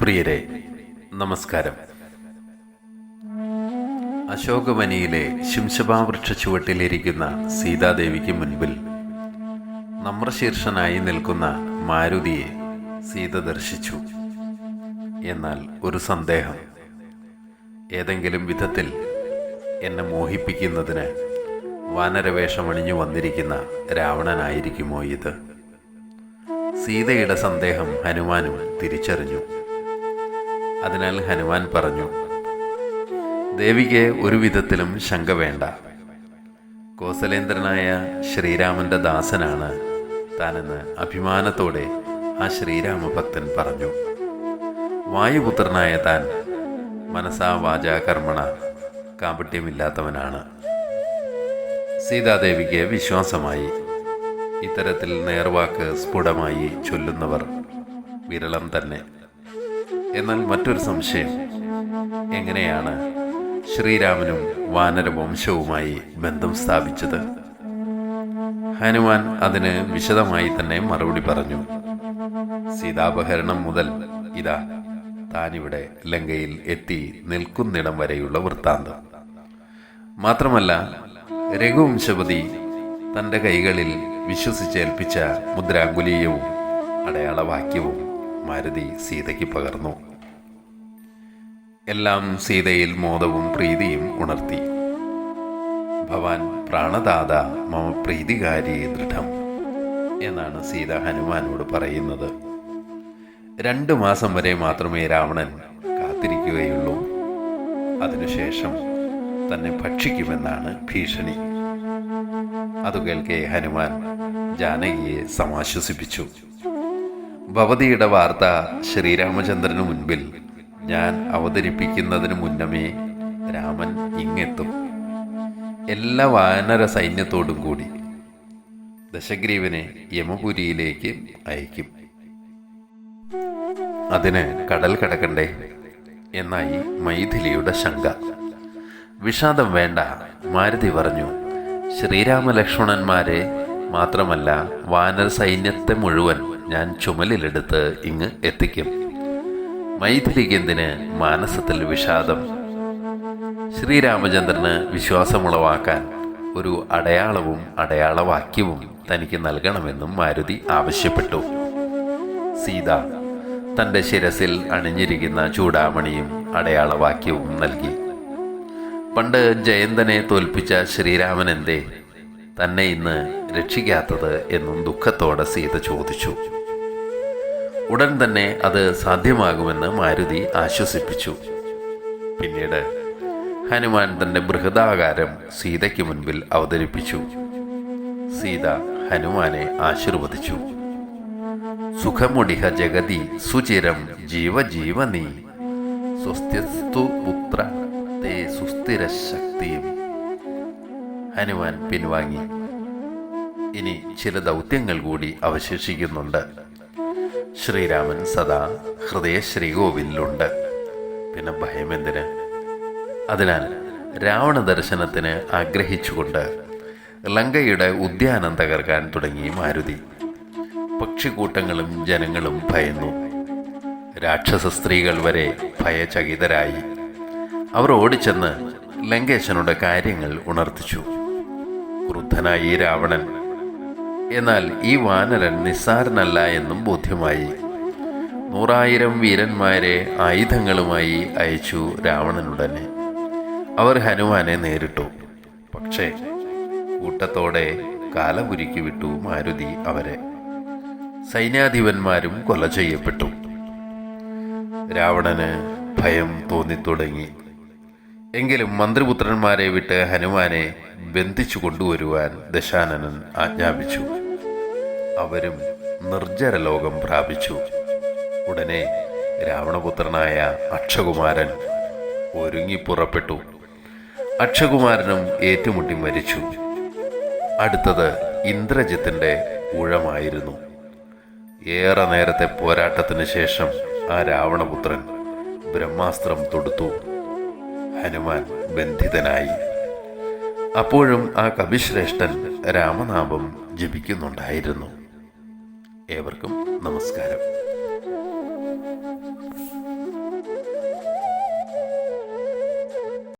പ്രിയരെ നമസ്കാരം. അശോകവനിയിലെ ശിംശഭാ വൃക്ഷ ചുവട്ടിലിരിക്കുന്ന സീതാദേവിക്ക് മുൻപിൽ നമ്രശീർഷനായി നിൽക്കുന്ന മാരുതിയെ സീത ദർശിച്ചു. എന്നാൽ ഒരു സന്ദേഹം. ഏതെങ്കിലും വിധത്തിൽ എന്നെ മോഹിപ്പിക്കുന്നതിന് വാനരവേഷമണിഞ്ഞു വന്നിരിക്കുന്ന രാവണനായിരിക്കുമോ ഇത്? സീതയുടെ സന്ദേഹം ഹനുമാനും തിരിച്ചറിഞ്ഞു. അതിനാൽ ഹനുമാൻ പറഞ്ഞു ദേവിക്ക് ഒരു വിധത്തിലും ശങ്ക വേണ്ട. കോസലേന്ദ്രനായ ശ്രീരാമന്റെ ദാസനാണ് താനെന്ന് അഭിമാനത്തോടെ ആ ശ്രീരാമഭക്തൻ പറഞ്ഞു. വായുപുത്രനായ താൻ മനസാ വാച കർമ്മണ കാപട്യമില്ലാത്തവനാണ്. സീതാദേവിക്ക് വിശ്വാസമായി. ഇത്തരത്തിൽ നേർവാക്ക് സ്ഫുടമായി ചൊല്ലുന്നവർ വിരളം തന്നെ. എന്നാൽ മറ്റൊരു സംശയം. എങ്ങനെയാണ് ശ്രീരാമനും വാനരവംശവുമായി ബന്ധം സ്ഥാപിച്ചത്? ഹനുമാൻ അതിന് വിശദമായി തന്നെ മറുപടി പറഞ്ഞു. സീതാപഹരണം മുതൽ ഇതാ താനിവിടെ ലങ്കയിൽ എത്തി നിൽക്കുന്നിടം വരെയുള്ള വൃത്താന്തം. മാത്രമല്ല രഘുവംശപതി തന്റെ കൈകളിൽ വിശ്വസിച്ചേൽപ്പിച്ച മുദ്രാങ്കുലീയവും അടയാളവാക്യവും മാരുതി സീതയ്ക്ക് പകർന്നു. എല്ലാം സീതയിൽ മോദവും പ്രീതിയും ഉണർത്തി. ഭവാൻ പ്രാണദാത മമ പ്രീതികാരി ദൃഢം എന്നാണ് സീത ഹനുമാനോട് പറയുന്നത്. രണ്ടു മാസം വരെ മാത്രമേ രാവണൻ കാത്തിരിക്കുകയുള്ളൂ. അതിനുശേഷം തന്നെ ഭക്ഷിക്കുമെന്നാണ് ഭീഷണി. അതു കേൾക്കെ ഹനുമാൻ ജാനകിയെ സമാശ്വസിപ്പിച്ചു. ഭവതിയുടെ വാർത്ത ശ്രീരാമചന്ദ്രന് മുൻപിൽ. ഞാൻ അവതരിപ്പിക്കുന്നതിന് മുന്നമേ രാമൻ ഇങ്ങെത്തും. എല്ലാ വാനര സൈന്യത്തോടും കൂടി ദശഗ്രീവനെ യമപുരിയിലേക്ക് അയക്കും. അതിന് കടൽ കടക്കണ്ടേ എന്നായി മൈഥിലിയുടെ ശങ്ക. വിഷാദം വേണ്ട മാരുതി പറഞ്ഞു. ശ്രീരാമലക്ഷ്മണന്മാരെ മാത്രമല്ല വാനര സൈന്യത്തെ മുഴുവൻ ഞാൻ ചുമലിലെടുത്ത് ഇങ്ങ് എത്തിക്കും. മൈഥിലിക്കെന്തിന് മാനസത്തിൽ വിഷാദം? ശ്രീരാമചന്ദ്രന് വിശ്വാസമുളവാക്കാൻ ഒരു അടയാളവും അടയാളവാക്യവും തനിക്ക് നൽകണമെന്നും മാരുതി ആവശ്യപ്പെട്ടു. സീത തന്റെ ശിരസിൽ അണിഞ്ഞിരിക്കുന്ന ചൂടാമണിയും അടയാളവാക്യവും നൽകി. പണ്ട് ജയന്തനെ തോൽപ്പിച്ച ശ്രീരാമൻ എന്തേ തന്നെ ഇന്ന് രക്ഷിക്കാത്തത് എന്നും ദുഃഖത്തോടെ സീത ചോദിച്ചു. ഉടൻ തന്നെ അത് സാധ്യമാകുമെന്ന് മാരുതി ആശ്വസിപ്പിച്ചു. പിന്നീട് ഹനുമാൻ തന്റെ ബൃഹദാകാരം സീതയ്ക്ക് മുൻപിൽ അവതരിപ്പിച്ചു. സീത ഹനുമാനെ ആശീർവദിച്ചു. സുഖമുടിഹ ജഗതി സുചിരം ജീവജീവ നീ സ്വസ്ത്യസ്തു പുത്ര ശക്തിയും ഹനുമാൻ പിൻവാങ്ങി. ഇനി ചില ദൗത്യങ്ങൾ കൂടി അവശേഷിക്കുന്നുണ്ട്. ശ്രീരാമൻ സദാ ഹൃദയ ശ്രീകോവിലുണ്ട് പിന്നെ ഭയമെന്തിന്? അതിനാൽ രാവണ ദർശനത്തിന് ആഗ്രഹിച്ചുകൊണ്ട് ലങ്കയുടെ ഉദ്യാനം തകർക്കാൻ തുടങ്ങി മാരുതി. പക്ഷിക്കൂട്ടങ്ങളും ജനങ്ങളും ഭയന്നു. രാക്ഷസ സ്ത്രീകൾ വരെ ഭയചകിതരായി. അവർ ഓടിച്ചെന്ന് ലങ്കേശനുടെ കാര്യങ്ങൾ ഉണർത്തിച്ചു. ക്രുദ്ധനായി രാവണൻ എന്നാൽ ഈ വാനരൻ നിസ്സാരനല്ല എന്നും ബോധ്യമായി. നൂറായിരം വീരന്മാരെ ആയുധങ്ങളുമായി അയച്ചു രാവണനുടനെ. അവർ ഹനുമാനെ നേരിട്ടു. പക്ഷേ കൂട്ടത്തോടെ കാലപുരിക്ക് വിട്ടു മാരുതി അവരെ. സൈന്യാധിപന്മാരും കൊല ചെയ്യപ്പെട്ടു. രാവണന് ഭയം തോന്നിത്തുടങ്ങി. എങ്കിലും മന്ത്രിപുത്രന്മാരെ വിട്ട് ഹനുമാനെ ബന്ധിച്ചു കൊണ്ടുവരുവാൻ ദശാനനൻ ആജ്ഞാപിച്ചു. അവരും നിർജര ലോകം പ്രാപിച്ചു. ഉടനെ രാവണപുത്രനായ അക്ഷകുമാരൻ ഒരുങ്ങി പുറപ്പെട്ടു. അക്ഷകുമാരനും ഏറ്റുമുട്ടി മരിച്ചു. അടുത്തത് ഇന്ദ്രജിത്തിന്റെ ഊഴമായിരുന്നു. ഏറെ നേരത്തെ പോരാട്ടത്തിന് ശേഷം ആ രാവണപുത്രൻ ബ്രഹ്മാസ്ത്രം തൊടുത്തു. ഹനുമാൻ ബന്ധിതനായി. അപ്പോഴും ആ കവിശ്രേഷ്ഠൻ രാമനാമം ജപിക്കുന്നുണ്ടായിരുന്നു. ഏവർക്കും നമസ്കാരം.